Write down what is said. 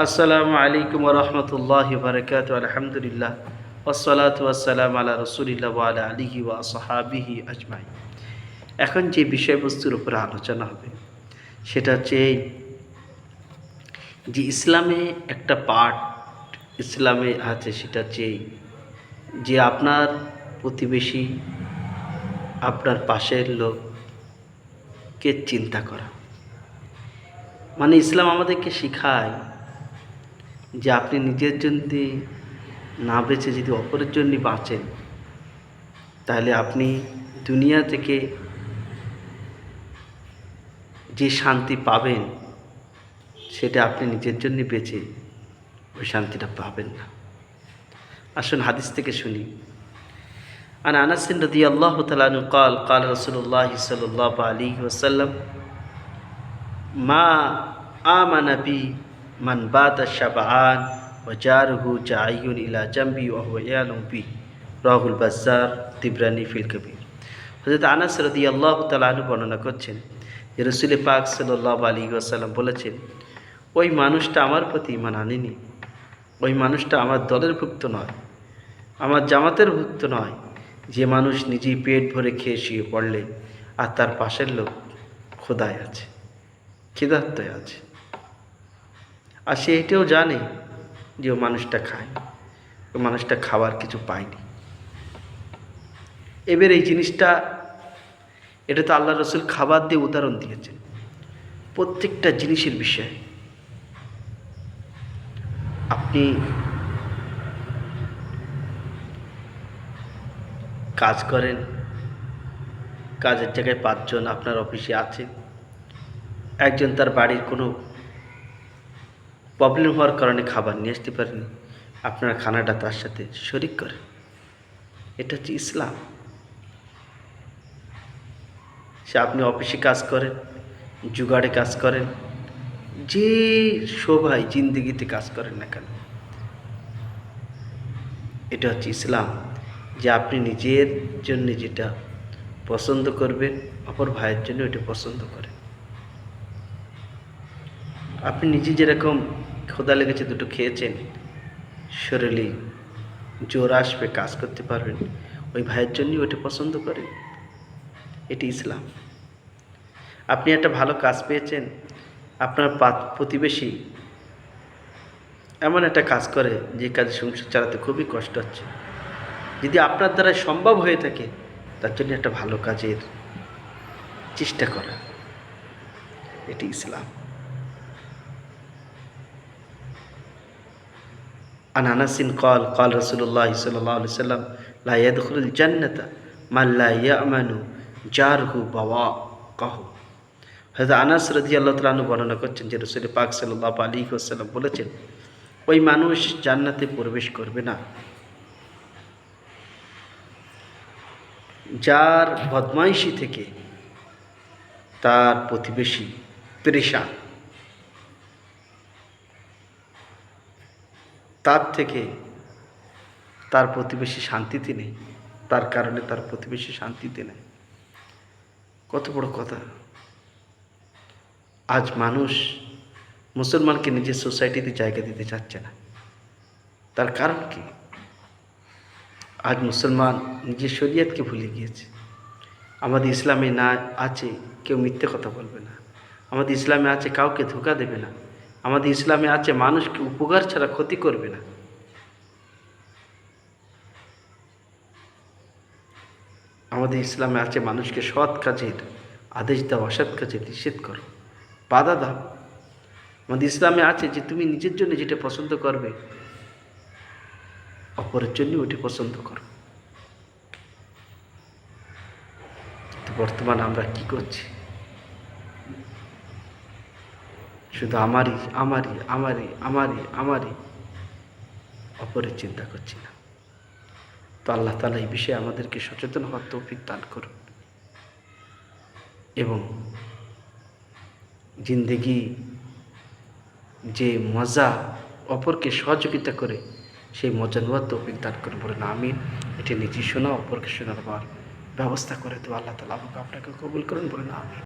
আসসালামু আলাইকুম রহমতুল্লাহ বারকাত আলহামদুলিল্লাহ। ওসলাত ওয়াসালাম আলা রসুলিল্লাহ আলা আলিহি ওয়া সাহাবিহি আজমাই এখন যে বিষয়বস্তুর উপরে আলোচনা হবে, সেটা হচ্ছে যে ইসলামে একটা পার্ট ইসলামে আছে, সেটা হচ্ছে যে আপনার প্রতিবেশী, আপনার পাশের লোককে চিন্তা করা। মানে ইসলাম আমাদেরকে শেখায় যে আপনি নিজের জন্য না বেঁচে যদি অপরের জন্য বাঁচেন, তাহলে আপনি দুনিয়া থেকে যে শান্তি পাবেন, সেটা আপনি নিজের জন্য বেঁচে ওই শান্তিটা পাবেন না। আসুন হাদিস থেকে শুনি। আর আনাসিন রদি আল্লাহ তালু কাল কাল রসুল্লাহ সাল্লাহ আলী ওসাল্লাম মা আমানাবি মান বাত শাবান ওজারহু জাইন ইলা জাম্বি ওয়ালম্বি রাহুল বাজার তিবরানি ফিল কবির। হজরত আনাস রদি আল্লাহ তালু বর্ণনা করছেন, যে রসুল পাক সাল্লাহ আলী ওয়াসাল্লাম বলেছেন, ওই মানুষটা আমার প্রতি ইমান আনেনি। ওই মানুষটা আমার দলের ভুক্ত নয়। আমার জামাতের ভুক্ত নয়। যে মানুষ নিজেই পেট ভরে খেয়ে শুয়ে পড়লে আর তার পাশের লোক খোদায় আছে, ক্ষিদার্তয় আছে। আর সে এটাও জানে যে ও মানুষটা খায়। ও মানুষটা খাওয়ার কিছু পায়নি। এবার এই জিনিসটা, এটা তো আল্লাহ রসুল খাবার দিয়ে উদাহরণ দিয়েছেন। প্রত্যেকটা জিনিসের বিষয়ে। আপনি কাজ করেন, কাজের জায়গায় পাঁচজন আপনার অফিসে আছে একজন তার বাড়ির কোনো প্রবলেম হওয়ার কারণে খাবার নিয়ে আসতে পারেনি। আপনার খানাটা তার সাথে শরিক করে। এটা হচ্ছে ইসলাম। সে আপনি অফিসে কাজ করেন, জুগাড়ে কাজ করেন, যে শোভায় জিন্দিগিতে কাজ করেন না কেন। এটা হচ্ছে ইসলাম। যে আপনি নিজের জন্য যেটা পছন্দ করবেন, অপর ভাইয়ের জন্য ওইটা পছন্দ করেন। আপনি নিজে যেরকম খোদা লেগেছে দুটো খেয়েছেন, শরীরে জোর আসবে কাজ করতে পারবেন, ওই ভাইয়ের জন্যই ওটা পছন্দ করেন। এটি ইসলাম। আপনি একটা ভালো কাজ পেয়েছেন, আপনার প্রতিবেশী এমন একটা কাজ করে, যে কাজে সংসার চালাতে খুবই কষ্ট হচ্ছে। যদি আপনার দ্বারা সম্ভব হয়ে থাকে, তার জন্য একটা ভালো কাজের চেষ্টা করা। এটি ইসলাম। আন কল কল রসুল্লাহ সাল্লি সাল্লাম লাইয়াদুল জান্নাতা মাল্লা ইয়ামানু জারহু বাবা কহ হয়তো আনাস রদি আল্লাহ তালু বর্ণনা করছেন যে রসুল পাক সাল্লাহ আলী সাল্লাম বলেছেন, ওই মানুষ জান্নাতে প্রবেশ করবে না। যার বদমাইশি থেকে তার প্রতিবেশী পেরেশান। তার থেকে তার প্রতিবেশী শান্তিতে নেই। তার কারণে তার প্রতিবেশী শান্তিতে নেই। কত বড় কথা। আজ মানুষ মুসলমানকে নিজের সোসাইটিতে জায়গা দিতে চাচ্ছে না। তার কারণ কি? আজ মুসলমান নিজের শরীয়তকে ভুলে গিয়েছে। আমাদের ইসলামে না আছে, কেউ মিথ্যে কথা বলবে না। আমাদের ইসলামে আছে, কাউকে ধোকা দেবে না। আমাদের ইসলামে আছে, মানুষকে উপকার ছাড়া ক্ষতি করবে না। আমাদের ইসলামে আছে, মানুষকে সৎ কাজের আদেশ দাও, অসৎ কাজের নিষেধ করো, বাধা দাও। আমাদের ইসলামে আছে যে তুমি নিজের জন্য যেটা পছন্দ করবে, অপরের জন্য ওটি পছন্দ করো। বর্তমান আমরা কি করছি? শুধু আমারই আমারই আমারই আমারই আমারই অপরের চিন্তা করছি না। তো আল্লাহ তালা এই বিষয়ে আমাদেরকে সচেতন হওয়ার তৌফিক দান করুন। এবং জিন্দেগি যে মজা অপরকে সহযোগিতা করে, সেই মজা নেওয়ার তৌফিক দান করুন বলেন আমি এটি নিজে শোনা অপরকে শোনার ব্যবস্থা করে দেবো আল্লাহ তালা আমাকে আপনাকে কবুল করুন বলেন আমিন।